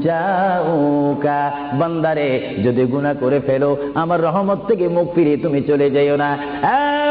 জাউকা বান্দারে, যদি গুনাহ করে ফেলো, আমার রহমত থেকে মুখ ফিরিয়ে তুমি চলে যাইও না।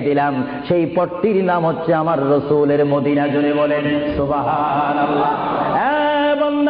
দিলাম। সেই পথটির নাম হচ্ছে আমার রসুলের মদিনা জুড়ে বলেন সুবাহ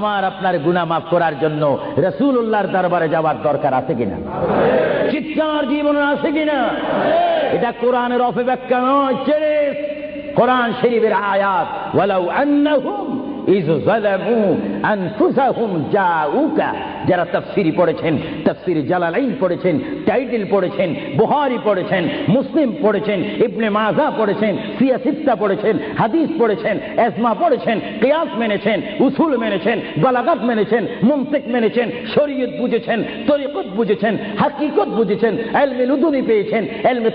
আমার আপনার গুণা মাফ করার জন্য রসুল উল্লাহর দরবারে যাওয়ার দরকার আছে কিনা? চিৎকার জীবন আছে কিনা? এটা কোরআনের অপব্যাখ্যা নয় চেরে কোরআন শরীফের আয়াত, ওয়ালাউ আন্নাহুম যারা তাফসিরি পড়েছেন, তাফসির জালালাইন পড়েছেন, টাইটেল পড়েছেন পড়েছেন, মুসলিম পড়েছেন, ইবনে মাজা পড়েছেন পড়েছেন, হাদিস পড়েছেন এসমা পড়েছেন, কিয়াস মেনেছেন, উসুল মেনেছেন, বালাগাত মেনেছেন মেনেছেন, শরীয়ত বুঝেছেন, তরিকত বুঝেছেন, হাকিকত বুঝেছেন, এলমে লুদুনি পেয়েছেন, এলমে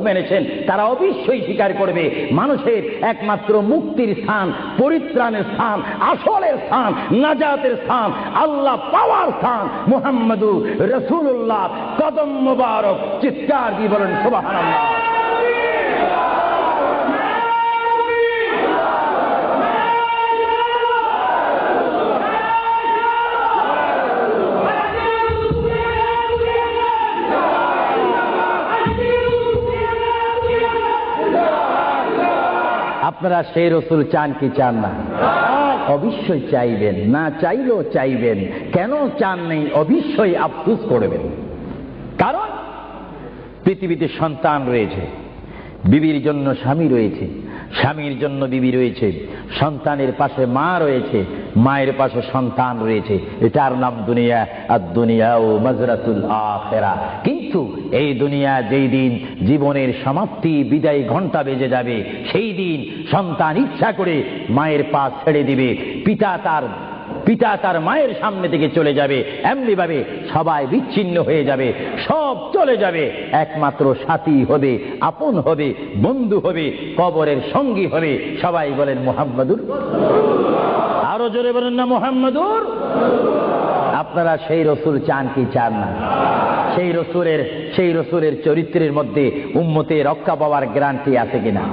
মেনেছেন, তারা অবশ্যই স্বীকার করবে, মানুষের একমাত্র মুক্তির স্থান, পরিত্রাণের স্থান। আসলের স্থান, নাজাতের স্থান, আল্লাহ পাওয়ার স্থান। মুহাম্মদু রসুল্লাহ কদম মুবারক, চিৎকার দিয়ে বলেন, সুবহানাল্লাহ। আপনারা সেই রসুল চান কি চান না? অবশ্যই চাইবেন, না চাইলেও চাইবেন। কেন চান নেই, অবশ্যই আফসুস করবেন। কারণ পৃথিবীতে সন্তান রয়েছে, বিবির জন্য স্বামী রয়েছে, স্বামীর জন্য বিবি রয়েছে, সন্তানের পাশে মা রয়েছে মায়ের পাশে সন্তান রয়েছে। এটার নাম দুনিয়া, আর দুনিয়া ও মাজরাতুল আখেরা। কিন্তু এই দুনিয়া যেই দিন জীবনের সমাপ্তি, বিদায় ঘণ্টা বেজে যাবে, সেই দিন সন্তান ইচ্ছা করে মায়ের পা ছেড়ে দিবে। পিতা তার পিতা তার মায়ের সামনে থেকে চলে যাবে। এমনি ভাবে সবাই বিচ্ছিন্ন হয়ে যাবে, সব চলে যাবে। একমাত্র সাথী হবে, আপন হবে, বন্ধু হবে, কবরের সঙ্গী হবে। সবাই বলেন মোহাম্মদুর আরও জোরে বলেন না, মোহাম্মদুর। আপনারা সেই রসুল চান কি চান না? সেই রসুরের সেই রসুরের চরিত্রের মধ্যে উম্মতে রক্ষা পাওয়ার গ্যারান্টি আছে কিনা?